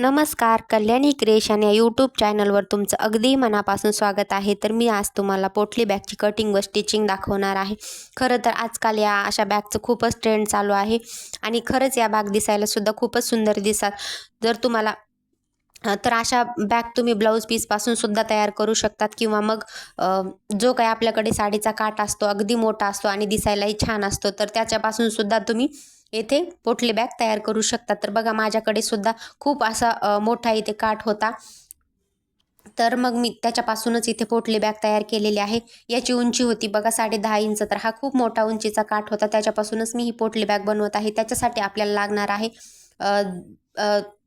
नमस्कार कल्याणी क्रिएशन या यूट्यूब चॅनलवर तुमचं अगदी मनापासून स्वागत आहे. तर मी आज तुम्हाला पोटली बॅगची कटिंग व स्टिचिंग दाखवणार आहे. खरं तर आजकाल या अशा बॅगचं खूपच ट्रेंड चालू आहे आणि खरंच या बॅग दिसायलासुद्धा खूपच सुंदर दिसतात. जर तुम्हाला तर अशा बॅग तुम्ही ब्लाऊज पीसपासून सुद्धा तयार करू शकतात किंवा मग जो काही आपल्याकडे साडीचा काठ असतो अगदी मोठा असतो आणि दिसायलाही छान असतो तर त्याच्यापासून सुद्धा तुम्ही येथे पोटली बॅग तयार करू शकता. तर बघा माझ्याकडे सुद्धा खूप असा मोठा इथे काठ होता. तर मग मी त्याच्यापासूनच इथे पोटली बॅग तयार केलेली आहे. याची उंची होती बघा साडे दहा इंच. तर हा खूप मोठा उंचीचा काठ होता. त्याच्यापासूनच मी ही पोटली बॅग बनवत आहे. त्याच्यासाठी आपल्याला लागणार आहे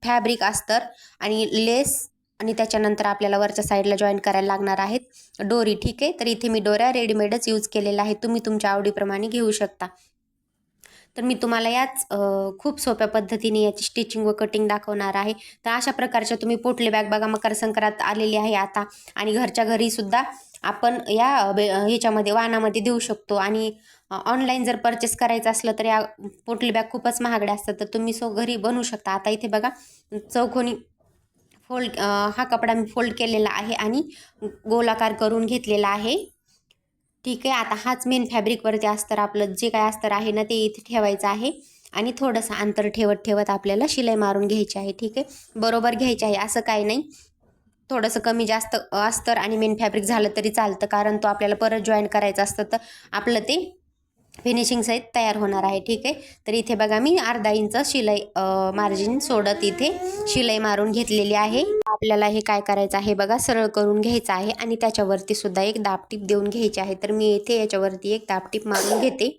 फॅब्रिक अस्तर आणि लेस आणि त्याच्यानंतर आपल्याला वरच्या साईडला जॉईन करायला लागणार आहेत. डोरी ठीक आहे? तर इथे मी डोऱ्या रेडीमेडच यूज केलेल्या आहेत. तुम्ही तुमच्या आवडीप्रमाणे घेऊ शकता. तर मी तुम्हाला याच खूप सोप्या पद्धतीने याची स्टिचिंग व कटिंग दाखवणार आहे. तर अशा प्रकारच्या तुम्ही पोटले बॅग बघा मकर संक्रांत आलेली आहे आता. आणि घरच्या घरीसुद्धा आपण या बे- ह्याच्यामध्ये वाहनामध्ये देऊ शकतो. आणि ऑनलाईन जर परचेस करायचं असलं तर या पोटली बॅग खूपच महागड्या असतात. तर तुम्ही सो घरी बनवू शकता. आता इथे बघा चौकोनी फोल्ड हा कपडा मी फोल्ड केलेला आहे आणि गोलाकार करून घेतलेला आहे. ठीक आहे आता हाच मेन फॅब्रिकवरती अस्तर आपलं जे काय अस्तर आहे ना ते इथे ठेवायचं आहे. आणि थोडंसं अंतर ठेवत ठेवत आपल्याला शिलाई मारून घ्यायची आहे ठीक आहे. बरोबर घ्यायची आहे असं काही नाही. थोडंसं कमी जास्त अस्तर आणि मेन फॅब्रिक झालं तरी चालतं कारण तो आपल्याला परत जॉईन करायचं असतं तर आपलं ते फिनिशिंग सहित तयार होणार आहे ठीक आहे. तर इथे बघा मी अर्धा इंच शिलाई मार्जिन सोडत इथे शिलाई मारून घेतलेली आहे. आपल्याला हे काय करायचं आहे बघा सरळ करून घ्यायचं आहे आणि त्याच्यावरती सुद्धा एक दापटीप देऊन घ्यायची आहे. तर मी येथे याच्यावरती एक दापटीप मारून घेते.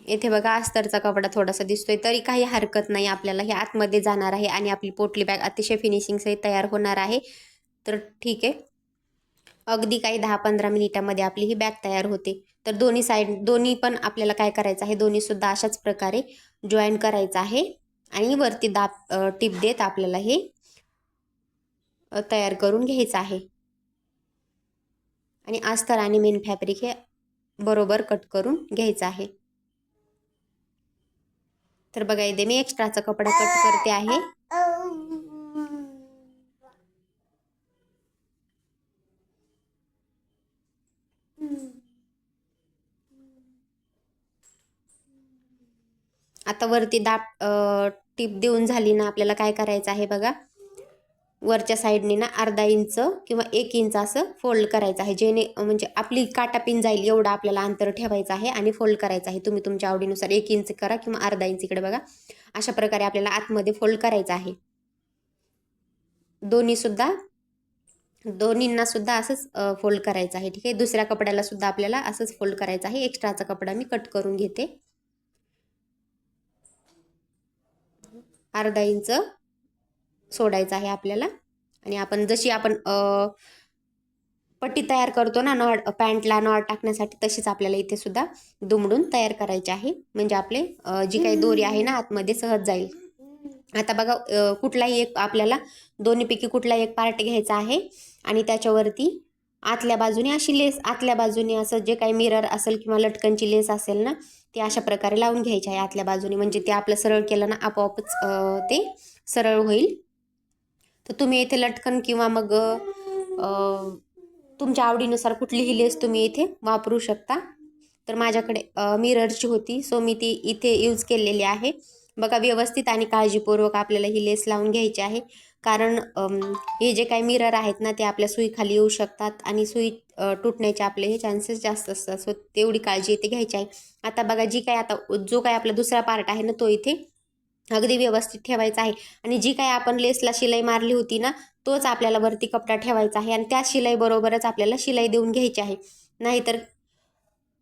येथे बघा अस्तरचा कपडा थोडासा दिसतोय तरी काही हरकत नाही. आपल्याला हे आतमध्ये जाणार आहे आणि आपली पोटली बॅग अतिशय फिनिशिंग सहित तयार होणार आहे. तर ठीक आहे. अगदी काही दहा पंधरा मिनिटामध्ये आपली ही बॅग तयार होते. तर दोन्ही साईड दोन्ही पण आपल्याला काय करायचं आहे दोन्हीसुद्धा अशाच प्रकारे जॉईन करायचं आहे. आणि वरती दाब टिप टीप देत आपल्याला हे तयार करून घ्यायचं आहे. आणि अस्तर आणि मेन फॅब्रिक हे बरोबर कट करून घ्यायचं आहे. तर बघा इथे मी एक्स्ट्राचा कपडा कट करते आहे आता वरती दाब टिप टीप देऊन झाली ना आपल्याला काय करायचं आहे बघा. वरच्या साईडने ना अर्धा इंच किंवा एक इंच असं फोल्ड करायचं आहे. जेणे म्हणजे आपली काटापिन जाईल एवढं आपल्याला अंतर ठेवायचं आहे आणि फोल्ड करायचं आहे. तुम्ही तुमच्या आवडीनुसार एक इंच करा किंवा अर्धा इंच इकडे बघा. अशा प्रकारे आपल्याला आतमध्ये फोल्ड करायचं आहे. दोन्ही सुद्धा दोन्हींना सुद्धा असंच फोल्ड करायचं आहे. ठीक आहे? दुसऱ्या कपड्याला सुद्धा आपल्याला असंच फोल्ड करायचं आहे. एक्स्ट्राचा कपडा मी कट करून घेते. अर्धा इंच सोडायचं आहे आपल्याला. आणि आपण जशी आपण पट्टी तयार करतो ना नॉट पॅन्टला नॉट टाकण्यासाठी तशीच आपल्याला इथे सुद्धा दुमडून तयार करायची आहे. म्हणजे आपले जी काही दोरी आहे ना आतमध्ये सहज जाईल. आता बघा कुठलाही एक आपल्याला दोन्हीपैकी कुठलाही एक पार्ट घ्यायचा आहे. आणि त्याच्यावरती आतल्या बाजूने अशी लेस आतल्या बाजूने असं जे काही मिरर असेल किंवा लटकनची लेस असेल ना ते अशा प्रकारे लावून घ्यायची आहे आतल्या बाजूने. म्हणजे ते आपलं सरळ केलं ना आपोआपच ते सरळ होईल. तर तुम्ही इथे लटकन किंवा मग तुमच्या आवडीनुसार कुठलीही लेस तुम्ही इथे वापरू शकता. तर माझ्याकडे मिररची होती. सो मी ती इथे यूज केलेली आहे. बघा व्यवस्थित आणि काळजीपूर्वक आपल्याला ही लेस लावून घ्यायची आहे. कारण हे जे काही मिरर आहेत ना ते आपल्या सुईखाली येऊ शकतात आणि सुई तुटण्याचे आपले हे चान्सेस जास्त असतात. सो तेवढी काळजी इथे घ्यायची आहे. आता बघा जी काही आता जो काही आपला दुसरा पार्ट आहे ना तो इथे अगदी व्यवस्थित ठेवायचा आहे. आणि जी काही आपण लेसला शिलाई मारली होती ना तोच आपल्याला वरती कपडा ठेवायचा आहे आणि त्या शिलाईबरोबरच आपल्याला शिलाई देऊन घ्यायची आहे. नाहीतर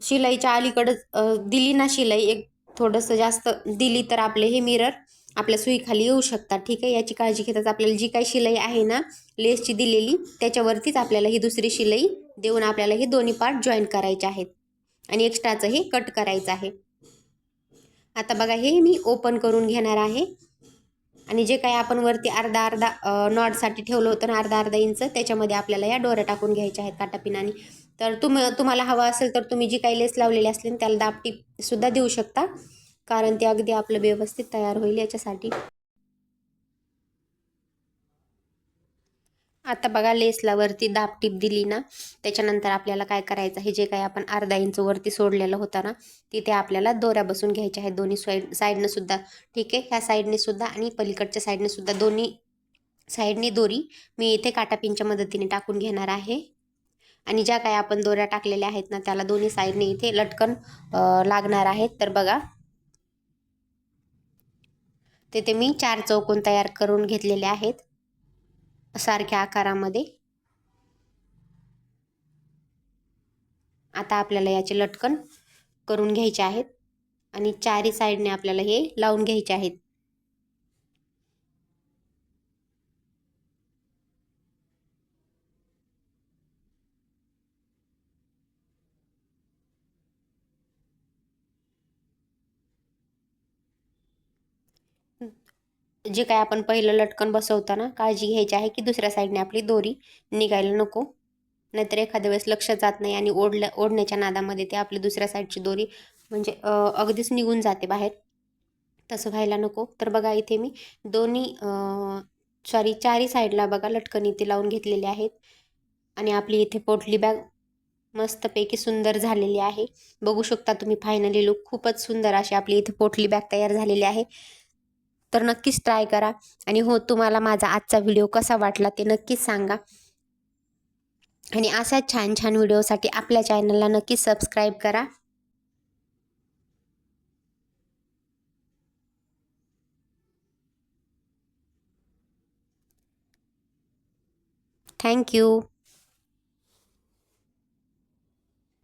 शिलाईच्या अलीकडं दिली ना शिलाई एक थोडंसं जास्त दिली तर आपले हे मिरर आपल्या सुईखाली येऊ शकतात. ठीक आहे? याची काळजी घेताच आपल्याला जी काही शिलाई आहे ना लेसची दिलेली त्याच्यावरतीच आपल्याला ही दुसरी शिलाई देऊन आपल्याला हे दोन्ही पार्ट जॉईन करायचे आहेत. आणि एक्स्ट्राचं हे कट करायचं आहे. आता बघा हे मी ओपन करून घेणार आहे. आणि जे काही आपण वरती अर्धा अर्धा नॉटसाठी ठेवलं होतं ना अर्धा अर्धा इंच त्याच्यामध्ये आपल्याला या डोऱ्या टाकून घ्यायच्या आहेत काटापिनाने. तर तुम तुम्हाला हवं असेल तर तुम्ही जी काही लेस लावलेली असली त्याला दापटीसुद्धा देऊ शकता. कारण ते अगदी आपलं व्यवस्थित तयार होईल याच्यासाठी. आता बघा लेसला वरती दाब टीप दिली ना त्याच्यानंतर आपल्याला काय करायचं आहे जे काही आपण अर्धा इंच वरती सोडलेलं होतं ना तिथे आपल्याला दोऱ्या बसून घ्यायच्या आहेत. दोन्ही साईड साईडनं सुद्धा ठीक आहे? ह्या साईडने सुद्धा आणि पलीकडच्या साईडने सुद्धा दोन्ही साईडने दोरी मी इथे काटापिनच्या मदतीने टाकून घेणार आहे. आणि ज्या काही आपण दोऱ्या टाकलेल्या आहेत ना त्याला दोन्ही साईडने इथे लटकन लागणार आहेत. तर बघा तिथे मी चार चौकोन तयार करून घेतलेले आहेत. सारख्या आकारामध्ये. आता आपल्याला याचे लटकन करून घ्यायचे आहेत. आणि चारी साईडने आपल्याला हे लावून घ्यायचे आहेत. जे काय आपण पहिलं लटकन बसवताना काळजी घ्यायची आहे की दुसऱ्या साईडने आपली दोरी निघायला नको. नाहीतर एखाद्या वेळेस लक्ष जात नाही आणि ओढल्या ओढण्याच्या नादामध्ये ते आपली दुसऱ्या साईडची दोरी म्हणजे अगदीच निघून जाते बाहेर. तसं व्हायला नको. तर बघा इथे मी दोन्ही सॉरी चारी साईडला बघा लटकन इथे लावून घेतलेले आहेत. आणि आपली इथे पोटली बॅग मस्तपैकी सुंदर झालेली आहे. बघू शकता तुम्ही फायनली लुक. खूपच सुंदर अशी आपली इथे पोटली बॅग तयार झालेली आहे. तर नक्कीच ट्राय करा. आणि हो तुम्हाला माझा आजचा व्हिडिओ कसा वाटला ते नक्कीच सांगा. आणि अशा छान छान व्हिडिओसाठी आपल्या चॅनलला नक्कीच सबस्क्राईब करा. थँक्यू